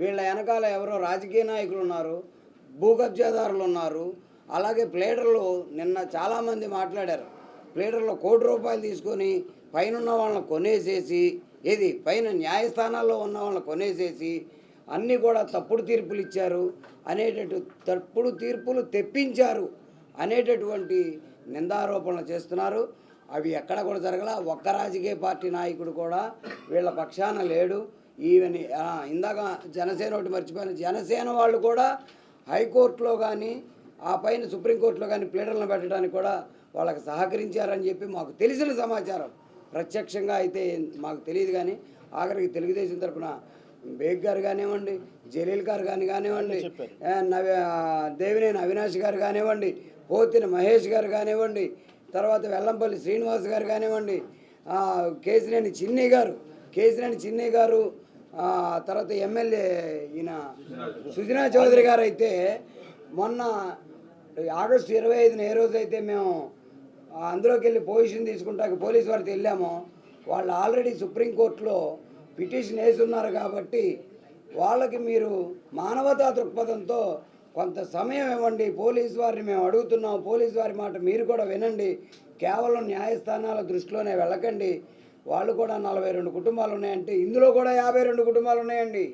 వీళ్ళ వెనకాల ఎవరో రాజకీయ నాయకులు ఉన్నారు భూకబ్జాదారులు ఉన్నారు. అలాగే ప్లేడర్లు నిన్న చాలామంది మాట్లాడారు. ప్లేడర్లు కోటి రూపాయలు తీసుకొని పైన ఉన్న వాళ్ళని కొనేసేసి ఏది పైన న్యాయస్థానాల్లో ఉన్న వాళ్ళని కొనేసేసి అన్నీ కూడా తప్పుడు తీర్పులు ఇచ్చారు. అనేటట్టు తప్పుడు తీర్పులు తెప్పించారు అనేటటువంటి నిందారోపణలు చేస్తున్నారు. అవి ఎక్కడ కూడా జరగల. ఒక్క రాజకీయ పార్టీ నాయకుడు కూడా వీళ్ళ పక్షాన లేడు. ఈవెన్ ఇందాక జనసేన ఒకటి మర్చిపోయిన. జనసేన వాళ్ళు కూడా హైకోర్టులో కానీ ఆ పైన సుప్రీంకోర్టులో కానీ ప్లేడర్లను పెట్టడానికి కూడా వాళ్ళకి సహకరించారని చెప్పి మాకు తెలిసిన సమాచారం. ప్రత్యక్షంగా అయితే మాకు తెలియదు కానీ ఆఖరికి తెలుగుదేశం తరపున బేగ్ గారు కానివ్వండి జలీల్ గారు కానీ కానివ్వండి నవి దేవినేని అవినాష్ గారు కానివ్వండి పోతిన మహేష్ గారు కానివ్వండి తర్వాత వెల్లంపల్లి శ్రీనివాస్ గారు కానివ్వండి కేసినేని చిన్ని గారు కేసినేని చిన్ని గారు తర్వాత ఎమ్మెల్యే ఈయన సుజనా చౌదరి గారు అయితే మొన్న ఆగస్టు ఇరవై ఐదున ఏ రోజైతే మేము అందులోకి వెళ్ళి పొజిషన్ తీసుకుంటాక పోలీస్ వారికి వెళ్ళామో వాళ్ళు ఆల్రెడీ సుప్రీంకోర్టులో పిటిషన్ వేసి ఉన్నారు కాబట్టి వాళ్ళకి మీరు మానవతా దృక్పథంతో కొంత సమయం ఇవ్వండి. పోలీస్ వారిని మేము అడుగుతున్నాం. పోలీస్ వారి మాట మీరు కూడా వినండి. కేవలం న్యాయస్థానాల దృష్టిలోనే వెళ్ళకండి. వాళ్ళు కూడా నలభై రెండు కుటుంబాలు ఉన్నాయంటే ఇందులో కూడా యాభై రెండు కుటుంబాలు ఉన్నాయండి.